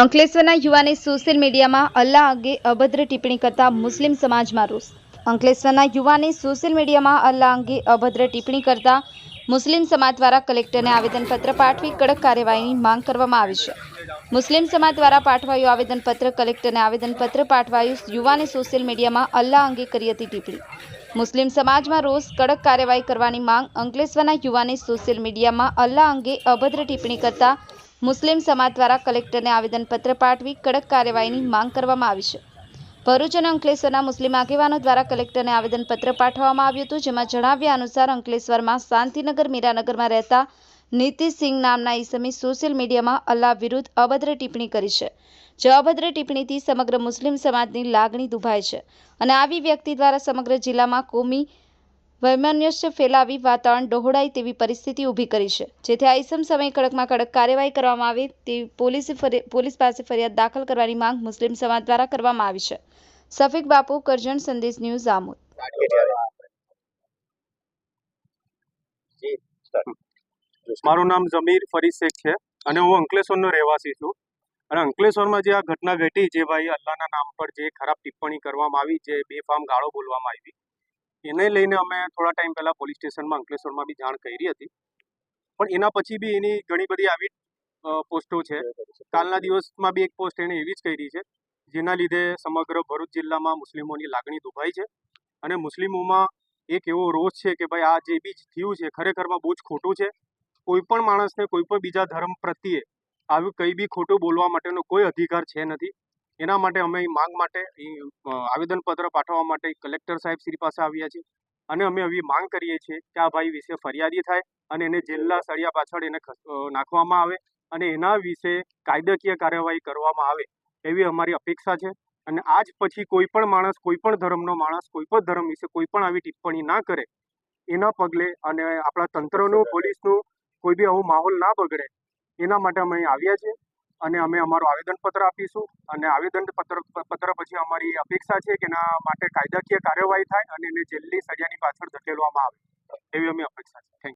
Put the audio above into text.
અંકલેશ્વરના યુવાને સોશિયલ મીડિયામાં અલ્લાહ અંગે અભદ્ર ટિપ્પણી કરતા મુસ્લિમ સમાજમાં રોષ. અંકલેશ્વરના યુવાને સોશિયલ મીડિયામાં અલ્લાહ અંગે અભદ્ર ટિપ્પણી કરતા મુસ્લિમ સમાજ દ્વારા કલેક્ટરને આવેદનપત્ર પાઠવી કડક કાર્યવાહીની માંગ કરવામાં આવી છે. મુસ્લિમ સમાજ દ્વારા પાઠવાયું આવેદનપત્ર, કલેક્ટરને આવેદનપત્ર પાઠવાયું યુવાને સોશિયલ મીડિયામાં અલ્લાહ અંગે કરી હતી ટિપ્પણી. મુસ્લિમ સમાજમાં રોષ, કડક કાર્યવાહી કરવાની માંગ અંકલેશ્વરના યુવાને સોશિયલ મીડિયામાં અલ્લાહ અંગે અભદ્ર ટિપ્પણી કરતા મુસ્લિમ સમાજ દ્વારા કલેક્ટરને આવેદનપત્ર પાઠવી કડક કાર્યવાહીની માંગ કરવામાં આવી છે. ભરૂચ અને અંકલેશ્વરના મુસ્લિમ આગેવાનો દ્વારા કલેક્ટરને આવેદનપત્ર પાઠવવામાં આવ્યું હતું, જેમાં જણાવ્યા અનુસાર અંકલેશ્વરમાં શાંતિનગર, મીરાનગરમાં રહેતા નીતિશસિંહ નામના ઈસમે સોશિયલ મીડિયામાં અલ્લાહ વિરુદ્ધ અભદ્ર ટિપ્પણી કરી છે. જે અભદ્ર ટિપ્પણીથી સમગ્ર મુસ્લિમ સમાજની લાગણી દુભાય છે અને આવી વ્યક્તિ દ્વારા સમગ્ર જિલ્લામાં કોમી વૈમનસ્ય ફેલાવી વાતાવરણ ડહોળાય તેવી પરિસ્થિતિ ઊભી કરી છે, જેથી આ સમયે કડકમાં કડક કાર્યવાહી કરવામાં આવે તેવી પોલીસે પોલીસ પાસે ફરિયાદ દાખલ કરવાની માંગ મુસ્લિમ સમાજ દ્વારા કરવામાં આવી છે. સફીક બાપુ, કરજણ સંદેશ ન્યૂઝ આમોદ. મારું નામ જમીર ફરી શેખ છે અને હું અંકલેશ્વરનો રહેવાસી છું. અને અંકલેશ્વરમાં જે આ ઘટના ઘટી, જે ભાઈ અલ્લાહના નામ પર જે ખરાબ ટિપ્પણી કરવામાં આવી, જે બેફામ ગાળો બોલવામાં આવી એને લઈને અમે થોડા ટાઈમ પહેલા પોલીસ સ્ટેશનમાં, અંકલેશ્વરમાં બી જાણ કરી હતી. પણ એના પછી બી એની ઘણી બધી આવી પોસ્ટો છે. કાલના દિવસમાં બી એક પોસ્ટ એણે એવી જ કરી છે, જેના લીધે સમગ્ર ભરૂચ જિલ્લામાં મુસ્લિમોની લાગણી દુભાઈ છે. અને મુસ્લિમોમાં એક એવો રોષ છે કે ભાઈ આ જે બી થયું છે, ખરેખરમાં બહુ જ ખોટું છે. કોઈ પણ માણસને કોઈ પણ બીજા ધર્મ પ્રત્યે આવી કંઈ બી ખોટું બોલવા માટેનો કોઈ અધિકાર છે નથી. એના માટે અમે માંગ માટે આવેદનપત્ર પાઠવવા માટે કલેક્ટર સાહેબ શ્રી પાસે આવ્યા છીએ. અને અમે એવી માંગ કરીએ છીએ કે આ ભાઈ વિશે ફરિયાદી થાય અને એને જેલના સળિયા પાછળ એને નાખવામાં આવે અને એના વિશે કાયદાકીય કાર્યવાહી કરવામાં આવે એવી અમારી અપેક્ષા છે. અને આજ પછી કોઈ પણ માણસ, કોઈ પણ ધર્મનો માણસ, કોઈ પણ ધર્મ વિશે કોઈ પણ આવી ટિપ્પણી ના કરે એના પગલે અને આપણા તંત્રનું, પોલીસનું કોઈ બી આવો માહોલ ના બગડે એના માટે અમે આવ્યા છીએ. અને અમે અમારું આવેદનપત્ર આપીશું અને આવેદનપત્ર પત્ર પછી અમારી અપેક્ષા છે કે એના માટે કાયદાકીય કાર્યવાહી થાય અને એને જેલની સળિયાની પાછળ ધકેલવામાં આવે. એવી અમે અપેક્ષા છે. થેન્ક